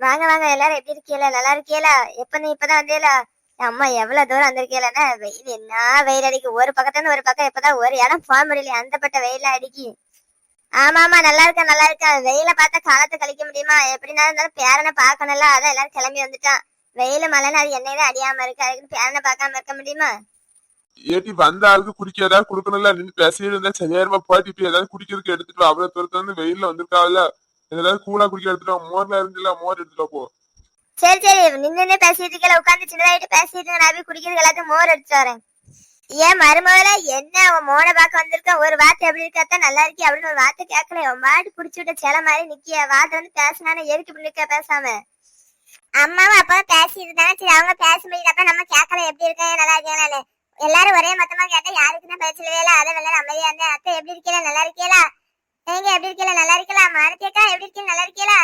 வாங்க வாங்க எல்லாரும் எப்படி இருக்கீல நல்லா இருக்கீல எப்ப நீ இப்பதான் வந்தீல அம்மா எவ்வளவு தூரம் வந்திருக்கீங்களா வெயில் என்ன வெயில் அடிக்கு? ஒரு பக்கத்துல இருந்து ஒரு பக்கம் இப்பதான் ஒரு இடம் போக முடியல. அந்த பட்ட வெயில அடிக்கு. ஆமா ஆமா நல்லா இருக்கேன் நல்லா இருக்கேன் வெயில பார்த்தா காலத்தை கழிக்க முடியுமா? எப்படின்னா இருந்தாலும் பேரனை பார்க்கணும்ல. அதான் எல்லாரும் கிளம்பி வந்துட்டான். வெயில மழைன்னு அது என்னையே அடியாம இருக்கு. அதுக்கு பேரனை பார்க்காம இருக்க முடியுமா? ஏட்டி வந்த ஆளுக்கு குடிக்க ஏதாவது கொடுக்கணும்ல? நின்று பேசிட்டு இருந்தா சரியாயிருமா போயிட்டு ஏதாவது குடிக்கிறதுக்கு எடுத்துட்டு அவ்வளவு தூரத்துல வந்து வெயில்ல வந்திருக்காவில்ல. ஏதாவது கூலா குடிக்க எடுத்துட்டு மோர்ல இருந்துல மோர் எடுத்துட்டு போ. சரி சரி நின்னு பேசிட்டு இருக்கல உட்காந்து சின்னதாயிட்டு பேசிட்டு இருக்க நான் போய் குடிக்கிறது எல்லாத்தையும் மோர் எடுத்து வரேன். ஏன் மருமகள என்ன அவன் மோனை பார்க்க வந்திருக்க? ஒரு வார்த்தை எப்படி இருக்காத்தான் நல்லா இருக்கி அப்படின்னு ஒரு வார்த்தை கேட்கல. அவன் மாட்டு குடிச்சு விட்ட சில மாதிரி நிக்கிய? வார்த்தை வந்து பேசினானே எதுக்கு இப்படி நிக்க பேசாம? அம்மாவும் அப்பாவும் பேசிட்டு தானே சரி அவங்க பேச முடியாதப்ப நம்ம கேட்கல. எப்படி இருக்கா? நல்லா இருக்கீங்களான்னு எல்லாரும் ஒரே மொத்தமா கேட்டா யாருக்குன்னா தான் இல்ல இல்லை. அதை வெள்ள அமைதியா இருந்தேன் அத்தை எப்படி இருக்கீங்களா நல்லா இருக்கீங்களா? நீங்க எப்படி இருக்கீங்களா நல்லா இருக்கலாம் மாரத்தியக்கா எப்படி இருக்கீங்க? நல்லா இருக்கீங்களா?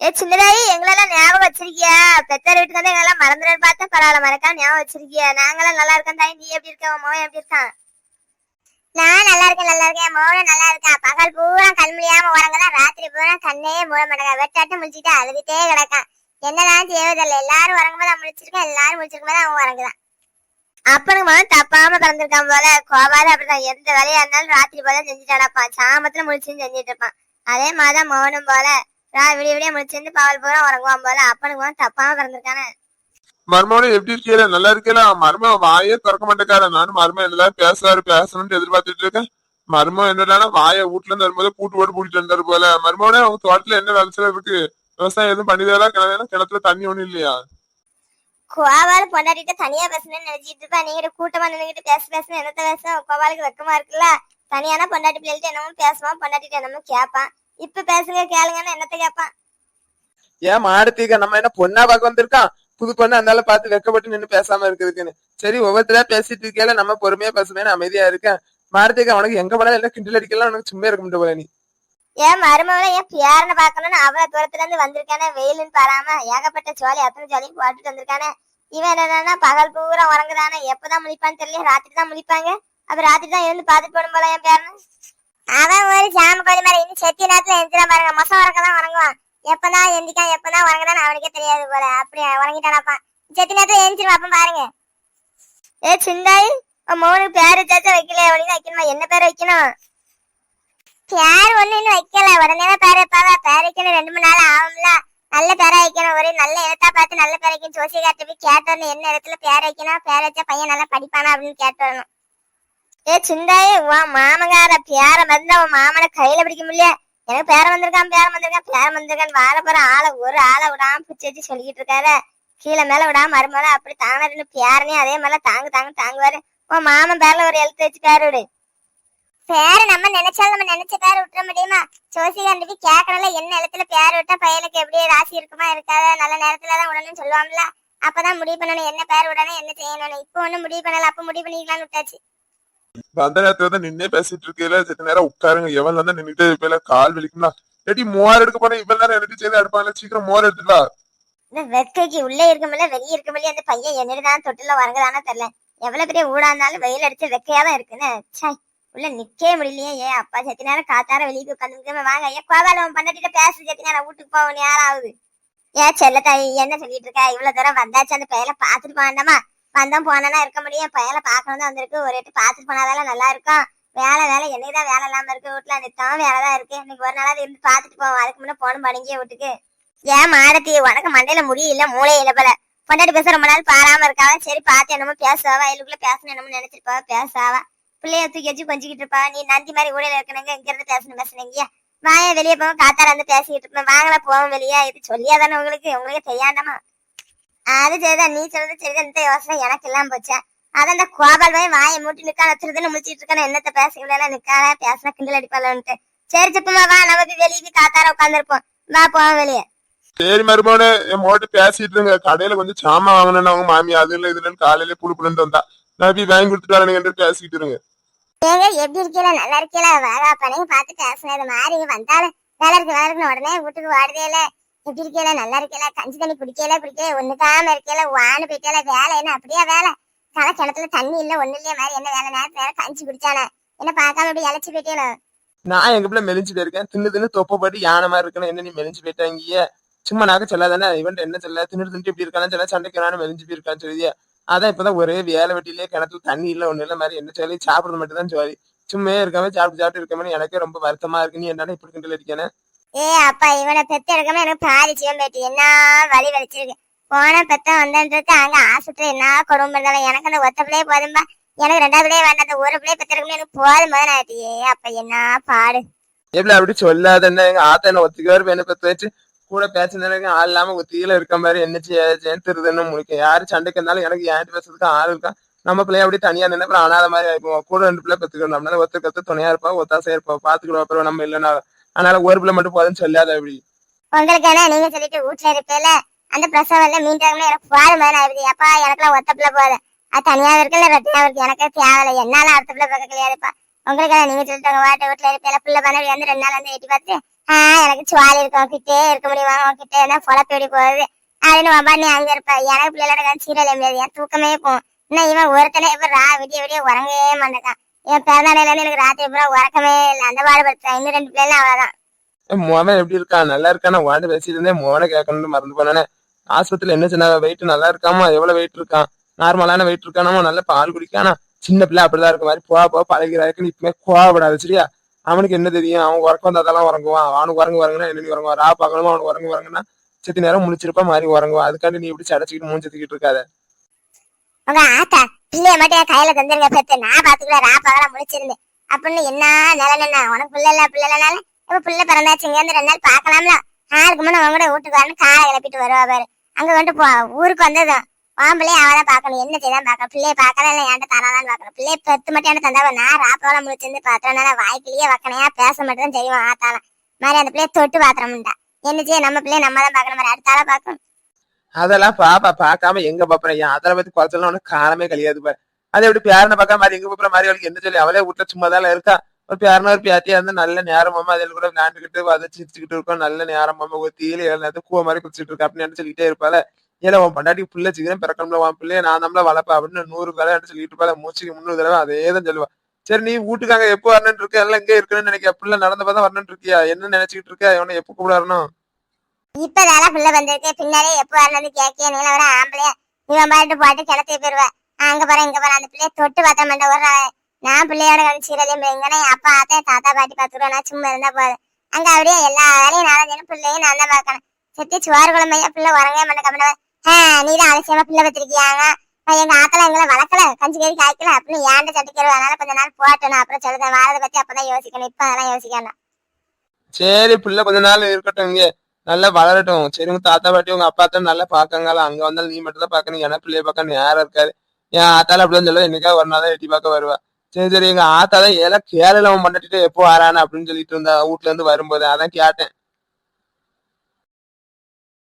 ஏ சின்னதாயி எங்களெல்லாம் ஞாபகம் வச்சிருக்கியா? பெத்தர் வீட்டுக்கு வந்து எங்களெல்லாம் மறந்துடுன்னு பார்த்தா பரவாயில்ல மறக்காம ஞாபகம் வச்சிருக்கியா? நாங்களாம் நல்லா இருக்கோம் தாய். நீ எப்படி இருக்க? உன் மகன் எப்படி இருக்கான்? நான் நல்லா இருக்கேன் நல்லா இருக்கேன். மோகன் நல்லா இருக்கா? பகல் பூரா கண் முடியாம உறங்கலாம் ராத்திரி பூரா கண்ணே மூட மாட்டாங்க. வெட்டாட்டு முடிச்சுட்டு அழுதுட்டே கிடக்கான் என்னதான் தேவதில்லை எல்லாரும் உறங்கும்போது அவன் முடிச்சிருக்கான் எல்லாரும் முடிச்சிருக்கும் போது அவன் உறங்குதான். அப்பனுக்கு மனம் தப்பாம பிறந்திருக்கான் போல. கோபால அப்படிதான் எந்த வேலையா இருந்தாலும் ராத்திரி போல செஞ்சுட்டு சாமத்துல முடிச்சு செஞ்சுட்டு இருப்பான் அதே மாதிரிதான் மௌனம் போல. ரா விடிய விடிய முடிச்சிருந்து பாவல் பூரா உறங்குவான் போல. அப்பனுக்கு மனம் தப்பாம பிறந்திருக்கானே. மருமகனே எப்படி இருக்கீல நல்லா இருக்கீல மரும வாயே திறக்க மாட்டேக்கார நானும் மரும என்னதான் பேசுறாரு பேசணும்னு எதிர்பார்த்துட்டு இருக்கேன். மர்மம் என்னடானா வாயை வீட்டுல இருந்து வரும்போது பூட்டு போட்டு பூட்டிட்டு இருந்தாரு போல. மர்மோட அவங்க தோட்டத்துல என்ன விளைச்சல் இருக்கு? விவசாயம் எதுவும் பண்ணிதான் கிணத்துல தண்ணி ஒண்ணும் இல்லையா? கோவால பொண்டாட்டிட்டு தனியா பேசணும்னு நினைச்சிட்டு இருப்பா. நீங்க கூட்டமா நின்னுகிட்டு பேச பேசணும் என்னத்த பேச? கோவாலுக்கு வெக்கமா இருக்குல்ல. தனியான பொண்டாட்டி பிள்ளைகிட்ட என்னமோ பேசுவான் பொண்டாட்டிட்டு என்னமோ கேட்பான் இப்ப பேசுங்க கேளுங்கன்னு என்னத்த கேட்பான் ஏன் மாடுத்தீங்க நம்ம என்ன பொண்ணா பார்க்க வந்திருக்கான் புது பொண்ணு அதனால பார்த்து வெக்கப்பட்டு நின்னு பேசாம இருக்குதுக்குன்னு சரி ஒவ்வொருத்தரா பேசிட்டு இருக்கேல நம்ம பொறுமையா பேசுமேன்னு அமைதியா இருக்கேன். மாடுத்தீங்க உனக்கு எங்க போனாலும் எல்லாம் கிண்டல் அடிக்கலாம் உனக்கு சும்மா இருக்க போல நீ. ஏன் மருமகளை என் பியாரனை பாக்கணும்னு அவ்வளவு தூரத்துல இருந்து வந்திருக்கானே வெயிலுன்னு பாராம ஏகப்பட்ட ஜோலி அத்தனை ஜோலியும் போட்டுட்டு வந்திருக்கானே. இவன் என்னன்னா பகல் பூரா உறங்குதானே? எப்பதான் முழிப்பான்னு தெரியல ராத்திரி தான் முழிப்பாங்க. அப்ப ராத்திரி தான் இருந்து பாத்துட்டு போடும் போல என் பேரன். அவன் ஒரு ஜாம கோழி மாதிரி இன்னும் செத்தி நேரத்துல எந்திரா பாருங்க. மொசம் உறக்க தான் உறங்குவான். எப்பதான் எந்திக்கான் எப்பதான் உறங்குதான்னு அவனுக்கே தெரியாது போல. அப்படி உறங்கிட்டானாப்பா. செத்தி நேரத்துல எந்திரிவான் அப்ப பாருங்க. ஏ சிந்தாய் மோனு பேரு சேச்சா வைக்கல அப்படின்னு வைக்கணுமா? என்ன பேர் வைக்கணும்? பேர் ஒண்ணு இன்னும் வைக்கல. உடனே பேர் வைப்பாங்க. பேர் வைக்கணும். ரெண்டு மூணு நாள் ஆகும்ல. நல்ல பேரா வைக்கணும். ஒரு நல்ல இடத்தா பார்த்து நல்ல பேர் வைக்கணும் ஜோசியக்கார்ட்ட போய் கேட்டோன்னு என்ன இடத்துல பேர் வைக்கணும்? பேர் வச்சா பையன் நல்லா படிப்பானா அப்படின்னு கேட்டோம் ஏ சிந்தாயே உன் மாமங்கார பேர மருந்து அவன் மாமனை கையில பிடிக்க முடியல. எனக்கு பேர வந்திருக்கான் பேர வந்திருக்கான் பேர வந்திருக்கான் வாழ போற ஆளை ஒரு ஆளை விடாம பிடிச்சி வச்சு சொல்லிக்கிட்டு இருக்காரு. கீழே மேல விடாம மறுமலை அப்படி தாங்கிட்டு பேரனே அதே மாதிரி தாங்கு தாங்க தாங்குவாரு. உன் மாமன் பேர்ல ஒரு எழுத்து வச்சு பேர் நம்ம நினைச்சாலும் நம்ம நினைச்ச பேர் விட்டுற முடியுமா? ஜோசிகாண்டி போய் கேட்கறல என்ன எழுத்துல பேர் விட்டா பையனுக்கு எப்படி ராசி இருக்குமா இருக்காத? நல்ல நேரத்துல தான் விடணும்னு சொல்லுவாங்கல்ல அப்பதான் முடிவு பண்ணணும் என்ன பேர் விடணும் என்ன செய்யணும் இப்போ ஒண்ணும் முடிவு பண்ணல அப்ப முடிவு பண்ணிக்கலாம்னு விட்டாச்சு. அந்த நேரத்துல தான் நின்னே பேசிட்டு இருக்கீல செத்த நேரம் உட்காருங்க. எவன் தான் நின்னுட்டு இருப்பேல கால் வலிக்கும்னா ஏடி மோர் எடுக்க போறேன். இவன் நேரம் எனக்கு செய்து எடுப்பாங்க சீக்கிரம் மோர் இந்த வெக்கைக்கு உள்ளே இருக்க முடியல வெளியே இருக்க முடியல அந்த பையன் என்னதான் தொட்டில வரங்கதானே தெரியல. எவ்வளவு பெரிய ஊடா இருந்தாலும் வெயில் அடிச்சு வெக்கையா தான் இருக்குன்னு உள்ள நிக்கவே முடியலையே. ஏ அப்பா செத்தி நேரம் காத்தார வெளியே உட்காந்து வாங்க. ஏன் கோபாலம் பண்ணட்டிட்ட பேசு செத்தி நேரம் வீட்டுக்கு போகணும் யாராவது. ஏன் செல்ல தாய் என்ன சொல்லிட்டு இருக்கா? இவ்வளவு தூரம் வந்தாச்சு அந்த பையலை பாத்துட்டு போகண்டாமா வந்தோம் போனா இருக்க முடியும். பையலை பார்க்கணும் தான் வந்திருக்கு. ஒரு எட்டு பாத்துட்டு போனாதால நல்லா இருக்கும் வேலை வேலை. என்னைக்குதான் வேலை இல்லாம இருக்கு வீட்டுல? நித்தம் வேலை தான் இருக்கு. இன்னைக்கு ஒரு நாளாவது இருந்து பாத்துட்டு போவோம் அதுக்கு முன்னே போகணும் பணிங்க வீட்டுக்கு. ஏன் மாடத்தி உனக்கு மண்டையில முடியல மூளையில போல. பொண்டாட்டி பேச ரொம்ப நாள் பாராம இருக்காவ. சரி பார்த்து என்னமோ பேசுவா வயலுக்குள்ள பேசணும் என்னமோ நினைச்சிருப்பா பேசாவா? பிள்ளைய தூக்கி வச்சு கொஞ்சிக்கிட்டு இருப்பா. நீ நந்தி மாதிரி ஊழல் இருக்கணுங்க இங்க இருந்து பேசணும் பேசுனீங்க வாய வெளியே போவோம் காத்தால வந்து பேசிக்கிட்டு இருப்பேன். வாங்கல போவோம் வெளியே. இது சொல்லியா தானே உங்களுக்கு? உங்களுக்கு தெரியாண்டாமா? அது சரிதான் நீ சொல்றது சரிதான் இந்த யோசனை எனக்கு எல்லாம் போச்சா? அதான் இந்த கோபால் போய் வாயை மூட்டி நிக்கான திருதுன்னு முடிச்சிட்டு இருக்கான. என்னத்த பேசுகிறேன் நிக்காத பேசினா கிண்டல் அடிப்பாளன்ட்டு. சரி சப்பமா வா. நம்ம போய் வெளியே போய் காத்தார உட்காந்துருப்போம் வா போவோம் வெளியே. சரி மருமகனே என் மோட்டு பேசிட்டு இருங்க. கடையில கொஞ்சம் சாமான் வாங்கணும்னு அவங்க மாமி அது இல்லை இதுல காலையில புழு புழுந்து வந்தா. நான் போய் வாங்கி கொடுத்துட்டு வரேன் பேசிட்டு இருங்க. ஏங்க எப்படி இருக்கீல நல்லா இருக்கீல வாடா பணைய பார்த்து பேசுனது மாதிரி வந்தாலும் வேலை இருக்கு உடனே வீட்டுக்கு வாடுதே இல்ல எப்படி இருக்கீல நல்லா இருக்கீல கஞ்சி தண்ணி குடிக்கல குடிக்கல ஒண்ணுக்காம இருக்கல வான்னு போயிட்டேல வேலை என்ன? அப்படியே வேலை? களை கிணத்துல தண்ணி இல்ல ஒண்ணு இல்லையே மாதிரி என்ன வேலை? நேரத்து வேற கஞ்சி குடிச்சானே? என்ன பார்க்காம இப்படி இழைச்சி போயிட்டேல நான் எங்க பிள்ளை மெலிஞ்சு போயிருக்கேன் தின்னு தின்னு தொப்பு போட்டு யானை மாதிரி இருக்கணும் என்ன நீ மெலிஞ்சு போயிட்டாங்க? சும்மா நாக்க சொல்லாதானே? இவன் என்ன சொல்ல? தின்னு திண்டு இப்படி இருக்கானு சொல்ல சண்டைக்கு வேணாலும் மெலிஞ்சு போயிருக்கான்னு சொல்லியா அதான் இப்பதான் ஒரே வேலை வெட்டிலேயே கிணத்துல தண்ணி இல்ல ஒண்ணு இல்ல மாதிரி என்ன சொல்லி சாப்பிடுறது மட்டும் தான் சொல்லி சும்மா இருக்காம சாப்பிட்டு சாப்பிட்டு இருக்கமே எனக்கே ரொம்ப வருத்தமா இருக்கு. நீ என்னடா இப்படி கிண்டல் அடிக்கானே ஏ அப்பா இவனை பெத்த எடுக்காம எனக்கு பாதி சிவம் பேட்டி என்ன வலி வலிச்சிருக்கு. போன பெத்த வந்தன்றது அங்க ஆஸ்பத்திரி என்ன கொடுமை இருந்தாலும் எனக்கு அந்த ஒத்த பிள்ளையே போதும்பா. எனக்கு ரெண்டாவது பிள்ளையே வேண்டாம். அந்த ஒரு பிள்ளைய பெத்த எடுக்கணும் எனக்கு போதும் போது ஆயிட்டு. ஏ அப்ப என்ன பாடு. எப்படி அப்படி சொல்லாதன்னு எங்க ஆத்தா என்ன ஒத்திக்காரு என்ன பத்து வச்சு. கூட பேசுனதுக்கு ஆள் இல்லாம ஒத்தியில இருக்க மாதிரி என்ன சேர்த்துருதுன்னு முடிக்கும். யாரு சண்டைக்கு இருந்தாலும் எனக்கு ஏன்ட்டு பேசுறதுக்கு ஆள் இருக்கா? நம்ம பிள்ளைய அப்படியே தனியா நின்று அப்புறம் அனாத மாதிரி ஆயிப்போம். கூட ரெண்டு பிள்ளை பெத்துக்கணும். அப்படின்னா ஒத்து கத்து துணையா இருப்பா ஒத்தாசையா இருப்பா. பாத்துக்கிடுவோம் அப்புறம் நம்ம இல்லைன்னா அதனால ஒரு பிள்ளை மட்டும் போதுன்னு சொல்லாத அப்படி உங்களுக்கு என்ன நீங்க சொல்லிட்டு வீட்டுல இருப்பேல அந்த பிரசவம் எல்லாம் எனக்கு போதும் மாதிரி ஆயிடுது. அப்பா எனக்குலாம் ஒத்த பிள்ளை போதும். அது தனியா இருக்குல்ல ரெட்டியா இருக்கு. எனக்கு தேவையில்லை. என்னால அடுத்த பிள்ளை பார்க்க கிடையாதுப்பா. உங்களுக்கு என்ன நீங்க சொல்லிட்டு உங்க வாட்ட வீட்டுல இருப்பேல பிள்ளை பண்ண வந்து ரெண்டு நாள் வந்து எட்டி பார்த்து எனக்கு சுவாலி இருக்கும் கிட்டே இருக்க முடியுமா? உன்கிட்ட என்ன பொழப்பு எப்படி போகுது. அப்படின்னு வம்பா நீ அங்க இருப்ப. எனக்கு பிள்ளைகளோட சீரியல் முடியாது. என் தூக்கமே போகும். இன்னும் இவன் ஒருத்தனே இப்ப ரா விடிய விடிய உறங்கவே மாட்டேக்கான் என் பிறந்தாடையில இருந்து எனக்கு ராத்திரி பூரா உறக்கமே இல்லை. அந்த பாடுபடுத்தேன் இன்னும் ரெண்டு பிள்ளைல அவ்வளவுதான். மோகன் எப்படி இருக்கான் நல்லா இருக்கானா? வாண்டு பேசிட்டு இருந்தேன். மோகனை கேட்கணும்னு மறந்து போனானே. ஆஸ்பத்திரியில என்ன சொன்னா வெயிட் நல்லா இருக்காமா? எவ்வளவு வெயிட் இருக்கான்? நார்மலான வெயிட் இருக்கானாமா? நல்ல பால் குடிக்கானா? சின்ன பிள்ளை அப்படிதான் இருக்க மாதிரி போக போக பழகிறாருக்குன்னு இப்பவுமே கோவப்படாது சரியா? அவனுக்கு என்ன தெரியும்? அவன் உறக்கம் வந்தாதான் உறங்குவான். அவனுக்கு உறங்கு வரங்கன்னா என்ன உறங்குவா? ரா பகலுமா அவனுக்கு உறங்கு வரங்கன்னா சித்தி நேரம் முடிச்சிருப்பா மாதிரி உறங்குவான் அதுக்காண்டி நீ இப்படி சடைச்சிக்கிட்டு மூஞ்சத்துக்கிட்டு இருக்காத. உங்க ஆத்தா பிள்ளைய மட்டும் என் கையில தந்துருங்க பெத்து. நான் பாத்துக்கல ரா பகலா முடிச்சிருந்தேன் அப்படின்னு என்ன நிலம் என்ன உனக்கு பிள்ளை இல்ல பிள்ளை இல்லனால இப்ப பிள்ளை பிறந்தாச்சு இங்க ரெண்டு நாள் பாக்கலாம்ல ஆளுக்கு முன்ன உங்க கூட வீட்டுக்கு வரணும் காலை கிளப்பிட்டு வருவா பாரு. அங்க கொண்டு போ ஊருக்கு வந்ததும். வாம்பிள்ளைய அவதான் பாக்கணும் என்ன செய்தான் பாக்கணும் பிள்ளைய பாக்கலாம் இல்ல என்கிட்ட தராதான் பாக்கணும் பிள்ளைய பெத்து மட்டும் என்ன தந்தா நான் ரா முடிச்சிருந்து பாத்திரம்னால வாய்க்கிலேயே வக்கனையா பேச மட்டும் தான் செய்வோம் ஆத்தாலாம் மாதிரி அந்த பிள்ளைய தொட்டு பாத்திரம்டா என்ன செய்ய நம்ம பிள்ளைய நம்ம தான் பாக்கணும் மாதிரி அடுத்தால பாக்கணும் அதெல்லாம் பாப்பா பார்க்காம எங்க பாப்பறேன் அதெல்லாம் பத்தி குறைச்சலாம் உனக்கு காரணமே கிடையாது பாரு. அது எப்படி பேரனை பார்க்காம மாதிரி எங்க பாப்பற? மாதிரி அவளுக்கு என்ன சொல்லி அவளே வீட்டுல சும்மா தான் இருக்கா. ஒரு பேரனா ஒரு பேத்தியா இருந்தா நல்ல நேரமாம அதில் கூட விளையாண்டுக்கிட்டு அதை சிரிச்சுக்கிட்டு இருக்கோம். நல்ல நேரமாம ஒரு தீயில ஏழு கூவ மாதிரி குடிச்சிட்டு இருக்கா அப்படின்னு சொல்லிட்டே இருப்பாள். ஏன்னா உன் பண்டாட்டி பிள்ளை சீக்கிரம் பிறக்கணும்ல உன் பிள்ளைய நான் நம்மள வளர்ப்பா அப்படின்னு நூறு வேலை சொல்லிட்டு இருப்பா மூச்சுக்கு முன்னூறு தடவை அதே தான் சொல்லுவான் சரி நீ வீட்டுக்காக எப்போ வரணும்னு இருக்க? எல்லாம் எங்க இருக்கணும்னு நினைக்க பிள்ளை நடந்த பார்த்தா வரணும்னு இருக்கியா? என்ன நினைச்சுக்கிட்டு இருக்க? இவனை எப்போ கூட வரணும்? இப்பதான பிள்ளை வந்திருக்கு. பின்னாலே எப்ப வரணும்னு கேட்க நீல வர ஆம்பளைய. இவன் பாட்டு பாட்டு கிளத்தி போயிருவேன் அங்க போற இங்க போற அந்த பிள்ளைய தொட்டு பார்த்த மாட்டேன் ஒரு நான் பிள்ளையோட கழிச்சிடலையும் எங்கன்னா அப்பா ஆத்தே தாத்தா பாட்டி பாத்துருவேன் நான் சும்மா இருந்தா போதும். அங்க அப்படியே எல்லா வேலையும் நான் பிள்ளையும் நான் தான் பார்க்கணும். செத்தி சுவார் குழம்பையா பிள்ளை உறங்கவே மாட்டேன். கம்மன நீதான் அலட்சியமா பிள்ளை வச்சிருக்கியாங்க எங்க ஆத்தல எங்களை வளர்க்கல கஞ்சி கறி காய்க்கல அப்படின்னு ஏன்ட சட்டிக்கிறோம் அதனால கொஞ்ச நாள் போட்டணும் அப்புறம் சொல்லுறேன் வாரத பத்தி அப்பதான் யோசிக்கணும். இப்ப அதெல்லாம் யோசிக்கணும் சரி பிள்ளை கொஞ்ச நாள் இருக்கட்டும் இங்க. நல்லா வளரட்டும். சரி உங்க தாத்தா பாட்டி உங்க அப்பா தான் நல்லா பாக்காங்களா அங்க வந்தாலும் நீ மட்டும் தான் பாக்கணும் ஏன்னா பிள்ளைய பார்க்க யாரும் இருக்காது. என் ஆத்தால அப்படின்னு சொல்ல என்னைக்கா ஒரு நாள் தான் எட்டி பார்க்க வருவா. சரி சரி எங்க ஆத்தா தான் ஏதோ கேரள அவன் பண்ணிட்டு எப்போ வரானு அப்படின்னு சொல்லிட்டு இருந்தா வீட்டுல இருந்து வரும்போது அதான் கேட்டேன்.